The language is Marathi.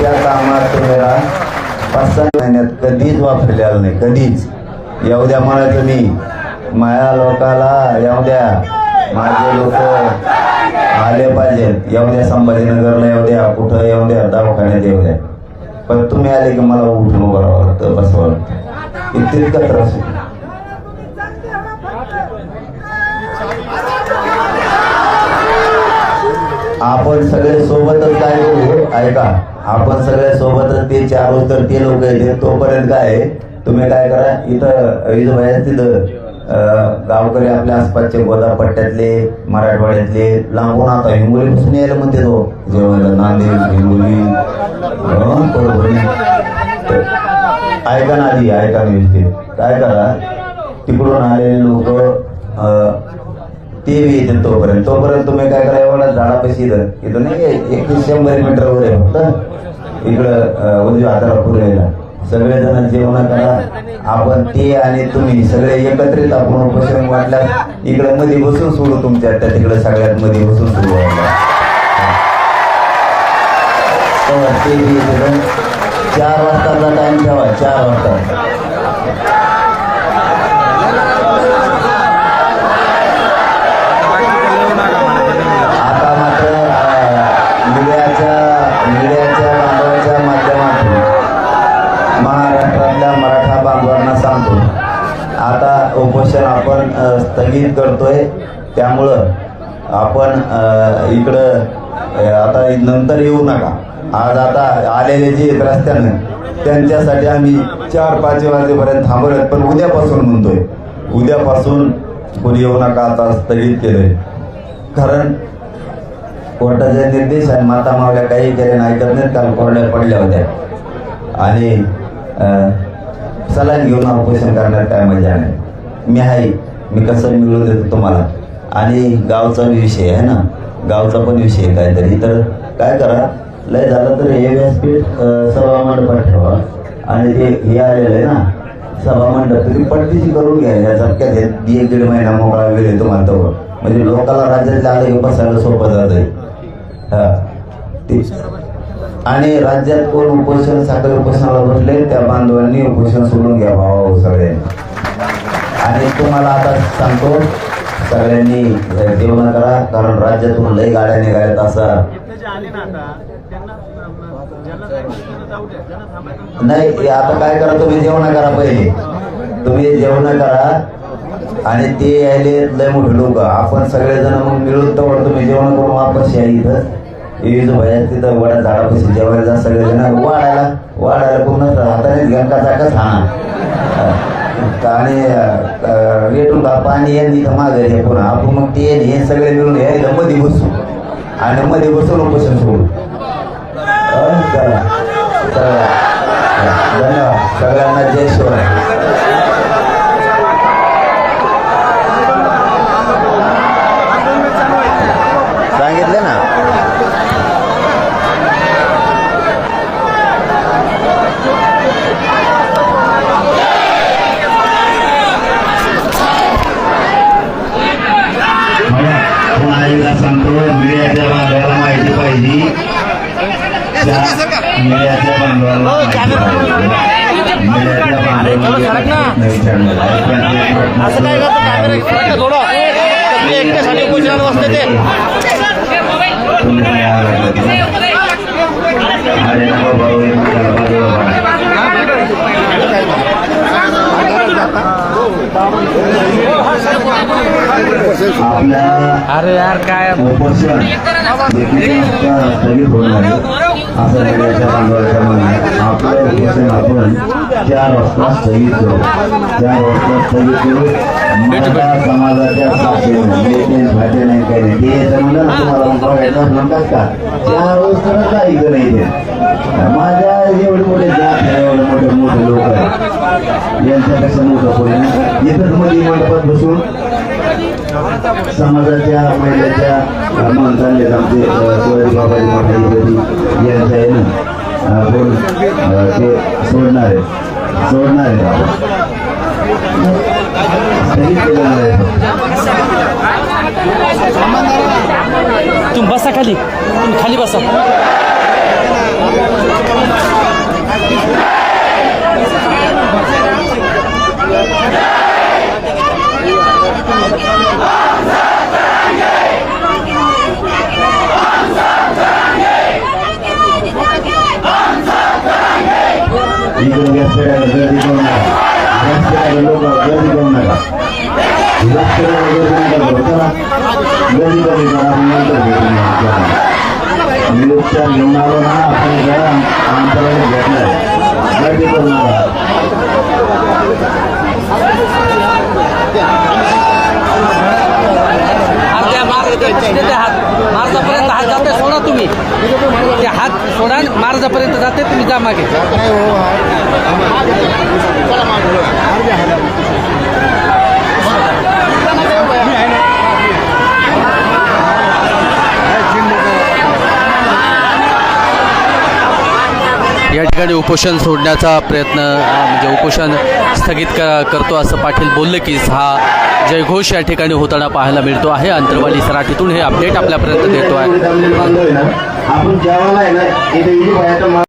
त्या कामात तुम्हाला पाच सहा महिन्यात कधीच वापरलेला नाही कधीच. येऊ द्या मला तुम्ही. माया लोकाला येऊ द्या. माझे लोक आले पाहिजेत येऊ द्या संभाजीनगरला येऊ द्या कुठं येऊ द्या दवाखान्यात येऊ द्या. पण तुम्ही आले की मला उठून उभं राहावं लागतं बसावं लागतं. इतका त्रास होतो. आपण सगळे सोबतच काय करू हो? ऐका. आपण सगळ्या सोबतच ते चार रोज तर ते लोक येते तोपर्यंत काय आहे, तुम्ही काय करा इथं इथं तिथं गावकरी आपल्या आसपासचे गोदा पट्ट्यातले मराठवाड्यातले लांबून आता हिंगोली पासून यायला म्हणते तो. जेवायला नांदेड हिंगोली. हो, तर ऐका ना आधी ऐका व्यवस्थित. काय करा तिकडून आलेले लोक ते बी येते तोपर्यंत. तोपर्यंत तुम्ही काय करा एवढा झाडापाशी इथं. इथं नाही एकवीस शंभर मीटरवर आहे फक्त. इकडं उजव्या हाताला पुरलेला सगळेजण जेवण करा. आपण ते आणि तुम्ही सगळे एकत्रित आपण उपश्रम वाटल्यास इकडे मध्ये बसून सोडू तुमच्या त्या तिकडे सगळ्यात मध्ये बसून सोडू आम्हाला. ते चार वाजताचा टाइम ठेवा चार वाजता. महाराष्ट्रातल्या मराठा बांधवांना सांगतो. आता उपोषण आपण स्थगित करतोय. त्यामुळं आपण इकडं आता नंतर येऊ नका. आज आता आलेले जे आहेत रस्त्यानं त्यांच्यासाठी आम्ही चार पाच वाजेपर्यंत थांबवलं पण उद्यापासून म्हणतोय. उद्यापासून कोणी येऊ नका आता स्थगित केलंय. कारण कोर्टाचे निर्देश आणि माता मावल्या काही केले नाही ऐकत नाहीत. काल कोरड्या पडल्या होत्या. आणि चला घेऊन ऑपरेशन करण्यात काय मजा नाही. मी आहे मी कसं मिळून देतो तुम्हाला? आणि गावचा विषय आहे ना? गावचा पण विषय आहे काहीतरी. तर काय करा लय झालं तर हे व्यासपीठ सभा मंडपात ठेवा. आणि ते हे आलेलं आहे ना सभा मंडप तुम्ही पट्टीची करून घ्या या झटक्यात हे दीड दीड महिना मोकळा वेळ येतो म्हणतो म्हणजे लोकांना राज्यात आलं हे बसायला सोपं जात हा. ते आणि राज्यात कोण उपोषण साखर उपोषणाला बसले त्या बांधवांनी उपोषण सोडून घ्या भावा हो सगळ्यांनी आणि तुम्हाला आता सांगतो सगळ्यांनी जेवण करा कारण राज्यातून लई गाड्या निघाल्यात असा. नाही आता काय करा तुम्ही जेवण करा पहिले. तुम्ही जेवण करा आणि ते यायले लय मोठे लोक. आपण सगळेजण मग मिळून तर तुम्ही जेवण करून वापस या इथं. विविध भजन तिथं वडा झाडापासून जेवायला जा सगळेजण वाढायला वाढायला पूर्ण हाताने गंकाचा कस हा. आणि रेटून का पाणी यांनी इथं मागे हे पुन्हा. आपण मग ते हे सगळे मिळून यायला मध्ये बसू. आणि मध्ये बसून उपोषण सोडू. धन्यवाद. सगळ्यांना जय शिवराय सांगितलं ना मला पुन्हा एकदा सांगतो मीडियाच्या बांधवाला माहिती पाहिजे त्या मीडियाच्या बांधवाला माहिती पाहिजे. मीडियाच्या बांधवाला प्रश्न विचारलेला आहे. त्यांचे असं काय करतो का थोडं एकट्यासाठी बसते ते भाऊ, अरे यार काय असं आपलं उपोषण आपण चार वाजता स्थगित करू चार वाजता स्थगित करू मराठा समाजाच्या साक्षीने नाही काही नाही ते ना तुम्हाला मग बघायचं का चार वाजता नाही ते माझ्या एवढे मोठे जात आहे एवढे मोठे मोठे लोक आहेत यांच्यापेक्षा मोठं कोणी नाही. इथंच मध्ये मंडपात बसून? समाजाच्या महिलाच्या मन चालले आमचे शिवाजी बाबाजी मोठा यांच्या आहे ना आपण ते सोडणार आहे. सोडणार आहे. बाबा स्थगित तुम्ही बसा खाली. तुम्ही खाली बसा. ইগুলো আর কে মারতে চাইছে হাত सोडा मार्जापर्यंत जाते तुम्ही जा मागे. या ठिकाणी उपोषण सोडण्याचा प्रयत्न म्हणजे उपोषण स्थगित क करतो असं पाटील बोलले की हा जयघोष या ठिकाणी होताना पाहायला मिळतो आहे. अंतरवाली सराठीतून हे अपडेट आपल्यापर्यंत देतो आहे. आपण जेवायला आहे ना इथे इथे बाहेर